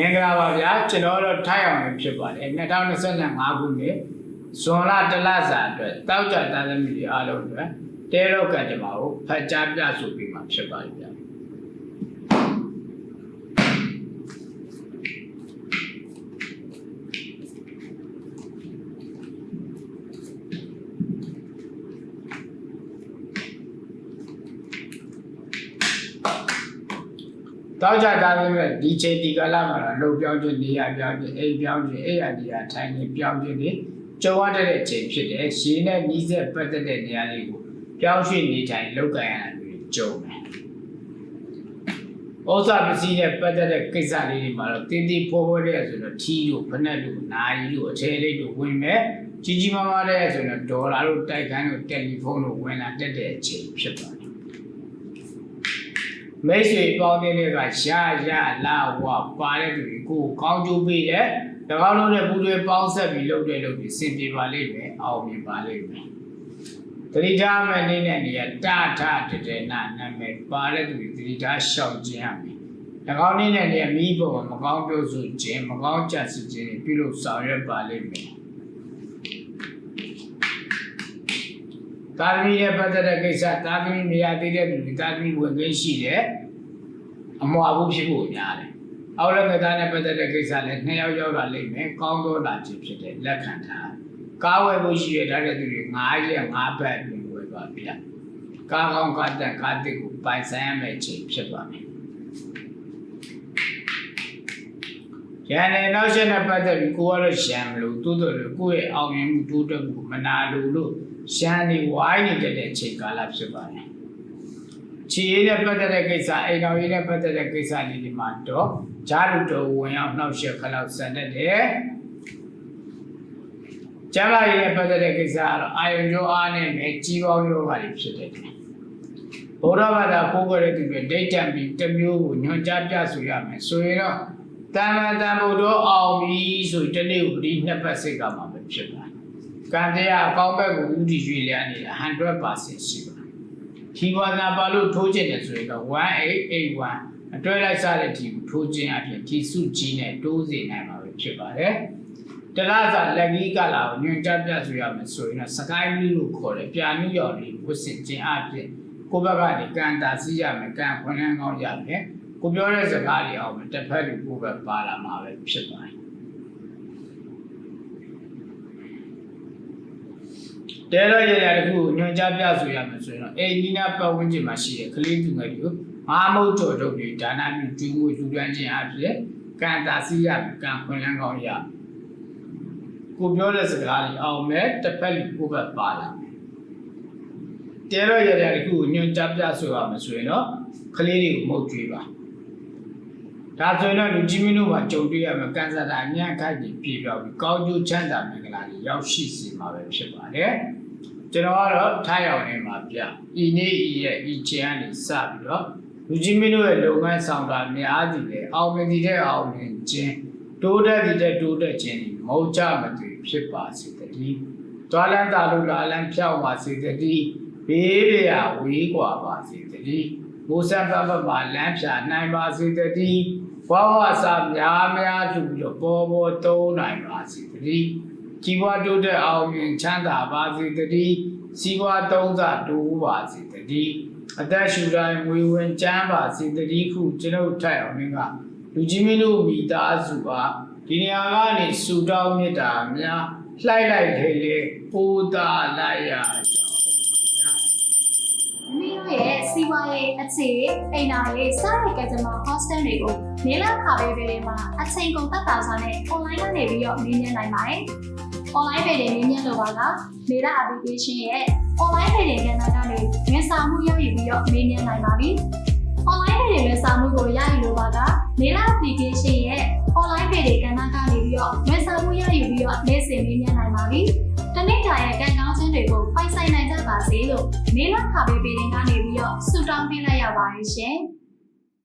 င်္ဂလာပါဗျာကျွန်တော်တို့ထိုင်အောင်နေဖြစ်ပါတယ်2025ခုနှစ်ဇွန်လတလစာအတွက်တောက်ကြတန်းသမီးတွေအားလုံးအတွက်တဲရောကကြမှာကိုဖတ်ကြားပြဆိုပြီးမှဖြစ်ပါတယ်ဗျာ တောက်ကြတန်းသမီးတွေဒီချိန်ဒီကာလမှာတော့လှုပ်ပြောင်းခြင်းနေရာပြောင်းခြင်းအိမ်ပြောင်းခြင်းအိမ်ရနေရာထိုင်နေပြောင်းခြင်းတွေကြုံရတဲ့အချိန်ဖြစ်တယ်ရှင်းနဲ့နီးစက်ပတ်သက်တဲ့နေရာလေးကိုပြောင်းရွှေ့နေထိုင်လောက်ကန်ရတာမျိုးကြုံတယ်ဩဇာပစ္စည်းနဲ့ပတ်သက်တဲ့ကိစ္စလေးတွေမှာတော့တင်းတင်းပေါ်ပေါ်တဲ့ဆိုတော့ထီးလို့ဖနက်လို့နာရီလို့အထည်လေးလို့ဝင်မဲ့ကြီးကြီးမားမားတဲ့ဆိုတော့ဒေါ်လာလို့တိုက်ခန်းလို့တယ်လီဖုန်းလို့ဝင်လာတက်တဲ့အချိန်ဖြစ်ပါတယ် မိတ်ဆွေပေါင်းတဲ့တွေကရှာရလာဝပါတဲ့သူကိုကောင်းကျိုးပေးတဲ့တကောင်းလုံးနဲ့ပူတွေပေါင်းဆက်ပြီးလုပ်တဲ့လုပ်ပြီးစင်ပြေပါလိမ့်မယ်အောင်မြင်ပါလိမ့်မယ်တတိထားမဲ့နေနဲ့နေရတာထတတေနာနာမည်ပါတဲ့သူတတိထားရှောက်ခြင်းရမယ်တကောင်းနေနဲ့နေမိဖို့မကောင်းပြောဆိုခြင်းမကောင်းကြစီခြင်းတွေပြုလုပ်ဆောင်ရွက်ပါလိမ့်မယ် သာသမီနဲ့ပတ်သက်တဲ့ကိစ္စသာသမီမရသေးတဲ့သူတွေသာသမီဝင်ခွင့်ရှိတယ်အမွာဘူးဖြစ်ဖို့များတယ်။အောက်လက်ငသားနဲ့ပတ်သက်တဲ့ကိစ္စလည်းနှစ်ယောက်ရောက်လာလိမ့်မယ်။ကောင်းသောလာခြင်းဖြစ်တဲ့လက်ခံထား။ကားဝယ်ဖို့ရှိရတဲ့သူတွေ9ရက်9ဘက်အတွင်းဝယ်ပါဗျာ။ကားကောင်းကားတက်ကားတစ်ကိုပိုင်ဆိုင်ရမယ့်ချိန်ဖြစ်ပါမယ်။ ရန်နေနောက်ဆက်နဲ့ပတ်သက်ပြီးကိုကတော့ရှမ်းမလို့တိုးတော်လို့ကိုယ့်ရဲ့အောင်မြင်မှုတိုးတက်မှုမနာလို့လို့ရှမ်းနေဝိုင်းနေတဲ့ချိန်ကာလဖြစ်ပါတယ်။ချီရေးနဲ့ပတ်သက်တဲ့ကိစ္စအိမ်တော်ရေးနဲ့ပတ်သက်တဲ့ကိစ္စလေးတွေမှာတော့ဂျားလူတော်ဝင်အောင်နှောက်ယှက်ခလောက်ဆန်တတ်တယ်။ကျမ်းမာရေးနဲ့ပတ်သက်တဲ့ကိစ္စကတော့အာယုံကျော်အားနဲ့ပဲကြီးပေါင်းယောဂါတွေဖြစ်တယ်။ဘုရားဘာသာကိုးကွယ်တဲ့သူတွေဒိတ်တံပြီးတစ်မျိုးကိုညွှန်ကြားပြဆိုရမယ်ဆိုရင်တော့ တမန်တန်ဖို့တော့အောင်ပြီဆိုတနေ့ကိုဒီနှစ်ပတ်စိတ်ကမှပဲဖြစ်သွားတယ်။ကံတရားအကောင်းဘက်ကိုဥတီရွေလျားနေတာ100%ရှိပါတယ်။ဒီဝါနာပါလို့ထိုးခြင်းတယ်ဆိုရင်တော့1881အတွဲလိုက်စားတဲ့ဒီကိုထိုးခြင်းအပြင်ဒီစုကြီးနဲ့တိုးစေနိုင်မှာပဲဖြစ်ပါတယ်။တလားစာလက်ကြီးကလာကိုညွှန်ကြားပြဆိုရမယ်ဆိုရင်တော့စကိုင်းမီလို့ခေါ်တယ်ပြာနုရောက်လေးဝတ်ဆင်ခြင်းအပြင်ကိုယ့်ဘက်ကနေကန်တာစီးရမယ်ကန်ခွန်လန်းကောင်းရမယ် ကိုပြောတဲ့စကားတွေအောင်တစ်ဖက်လူကိုယ်ပဲပါလာမှာပဲဖြစ်ပါတယ်တဲရရရတခုညွှန်ကြားပြဆိုရမယ်ဆိုရင်တော့အိမ်နီးနားပတ်ဝန်းကျင်မှာရှိတဲ့ကလေးသူငယ်တွေကိုငါမုတ်တော်တို့တွေဒါနပြုကျွေးမွေးလူဒန်းခြင်းအပြင်ကန်တာစီးရမယ်ကန်ခွန်လန်းကောင်းရကိုပြောတဲ့စကားတွေအောင်မဲ့တစ်ဖက်လူကိုယ်ပဲပါလာမယ်တဲရရရတခုညွှန်ကြားပြဆိုရမယ်ဆိုရင်တော့ကလေးတွေကိုမုတ်ကျွေးပါ ဒါဆိုရင်တော့လူကြီးမင်းတို့ကကြုံတွေ့ရမယ်ကန်ဆာတာအញ្ញခိုက်ပြီးပြေပြောက်ပြီးကောင်းကျိုးချမ်းသာမင်္ဂလာတွေရောက်ရှိစေမှာပဲဖြစ်ပါတယ်ကျွန်တော်ကတော့ထားရောက်နေမှာပြဤနေ့ဤရဲ့ဤချင်ကနေစပြီးတော့လူကြီးမင်းတို့ရဲ့လုပ်ငန်းဆောင်တာများသည်လေအောင်မြင်တဲ့အောင်မြင်ခြင်းတိုးတက်တဲ့တိုးတက်ခြင်းတွေမဟုတ်ကြမသွေဖြစ်ပါစေတည်းတွာလန်းတာလို့လာလန်းဖြောက်ပါစေတည်းဘေးပြာဝေးกว่าပါစေတည်းမိုးဆက်ပတ်ပတ်မှာလမ်းဖြာနိုင်ပါစေတည်း ဘဝစာများများလူပြီးတော့ပေါ်ပေါ်သုံးနိုင်ပါစေတည်းကြီးပွားတိုးတက်အောင်မြင်ချမ်းသာပါစေတည်းစီးပွားသုံးစာတိုးပါစေတည်းအသက်ရှူတိုင်းဝေဝင်ချမ်းပါစေတည်းခုကျွန်ုပ်ထိုက်အောင်မင်းကလူကြီးမင်းတို့မိသားစုပါဒီနေရာကနေဆူတောင်းမြတ်တာများလှိုက်လိုက်လေလေပိုးတာလိုက်ရကြောင်းပါဗျာမိတို့ ရဲ့စီးပွားရေးအခြေအိမ်နာရေးစားရကကြမှာ hostel တွေကိုနေလာခါပေးပေးလေးမှာအချိန်ကုန်သက်သာစွာနဲ့ online ကနေပြီးတော့မေးမြန်းနိုင်ပါတယ်။ online ပေတွေမေးမြန်းလိုပါကနေလာ application ရဲ့ online ပေတွေကဏ္ဍကနေဝန်ဆောင်မှုရယူပြီးတော့မေးမြန်းနိုင်ပါပြီ။ online ပေတွေဝန်ဆောင်မှုကိုရယူလိုပါကနေလာ application ရဲ့ online ပေတွေကဏ္ဍကနေပြီးတော့ဝန်ဆောင်မှုရယူပြီးတော့နေ့စဉ်မေးမြန်းနိုင်ပါပြီ။ တနေ့တာရဲ့ကံကောင်းခြင်းတွေကိုပိုင်ဆိုင်နိုင်ကြပါစေလို့နေလခါပေးပေးတင်ကနေပြီးတော့ဆုတောင်းပေးလိုက်ရပါတယ်ရှင်။